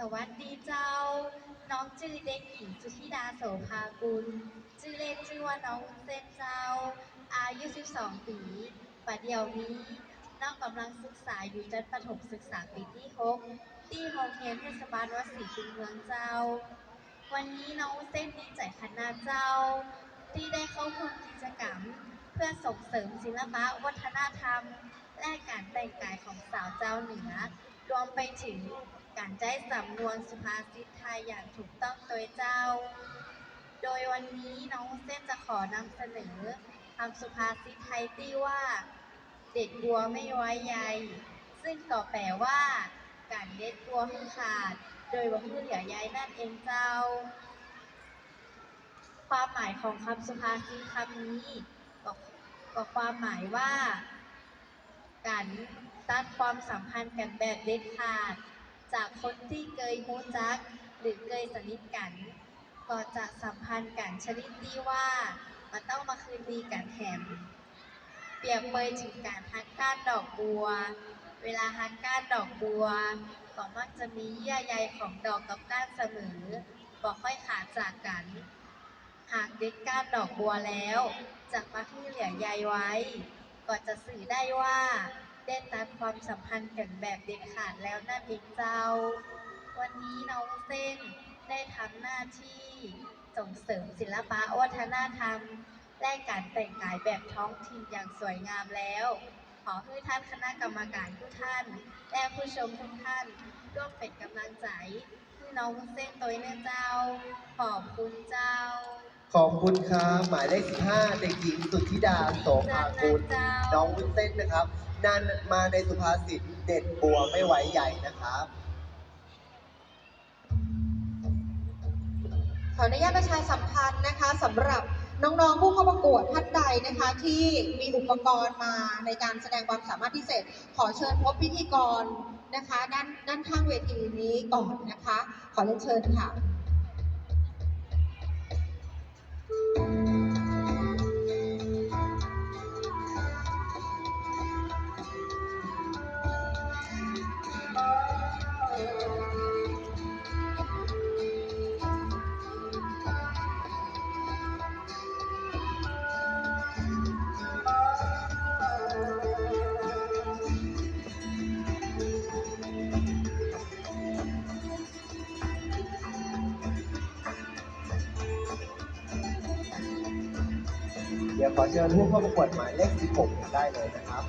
สวัสดีเจ้า น้องชื่อเด็กหญิงสุธิดาโสภากุล ชื่อเล่นชื่อว่าน้องวุ้นเส้นเจ้า อายุ 12 ปีปัจเดียวนี้ น้องกำลังศึกษาอยู่ชั้นประถมศึกษาปีที่ 6 ที่โรงเรียนเทศบาลวัดศรีคุณเมืองเจ้า วันนี้น้องวุ้นเส้นดีใจขนาดเจ้า ที่ได้เข้าร่วมกิจกรรม เพื่อส่งเสริมศิลปะวัฒนธรรม และการแต่งกายของสาวเจ้าเหนือ รวมไปถึงการใช้สำนวนสุภาษิตไทยอย่างถูกต้องโดยเจ้า โดยวันนี้น้องเส้นจะขอนำเสนอคำสุภาษิตไทยที่ว่า เด็ดบัวไม่ไว้ใย ซึ่งก็แปลว่า การเด็ดบัวให้ขาด โดยว่าผู้เหลือใยนั่นเองเจ้า ความหมายของคำสุภาษิตคำนี้ก็ความหมายว่า การตัดความสัมพันธ์กันแบบเด็ดขาด จากคนที่เคยรู้จัก หรือเคยสนิทกัน ก็จะสัมพันธ์กันชนิดที่ว่ามันต้องมาคืนดีกันแถม เปรียบเปยถึงการฮักก้านดอกบัว เวลาฮักก้านดอกบัวก็มักจะมีเยื่อใยของดอกกับก้านเสมอบ่ค่อยขาดจากกัน หากเด็ดก้านดอกบัวแล้วจะมาที่เหลือใยไว้ ก็จะสื่อได้ว่าได้ตัดความสัมพันธ์กันแบบเด็ดขาดแล้วนั่นเองเจ้า วันนี้น้องเส้นได้ทำหน้าที่ส่งเสริมศิลปะวัฒนธรรม และการแต่งกายแบบท้องถิ่นอย่างสวยงามแล้ว ขอให้ท่านคณะกรรมการทุกท่าน และผู้ชมทุกท่านร่วมเป็นกำลังใจให้น้องเส้นตัวเนื้อเจ้า ขอบคุณเจ้า ขอบคุณครับหมายเลข15เด็กหญิงสุทธิดาโสภากุลน้องวุ้นเส้นนะครับ นั่นมาในสุภาษิตเด็ดบัวไม่ไหวใหญ่นะครับ ขออนุญาตประชาสัมพันธ์นะคะสำหรับน้องๆผู้เข้าประกวดท่านใดนะคะที่มีอุปกรณ์มาในการแสดงความสามารถพิเศษ ขอเชิญพบพิธีกรนะคะ ด้านด้านข้างเวทีนี้ก่อนนะคะ ขอเรียนเชิญค่ะ เดี๋ยวขอเชิญผู้เข้าประกวดหมายเลข16ได้เลยนะครับ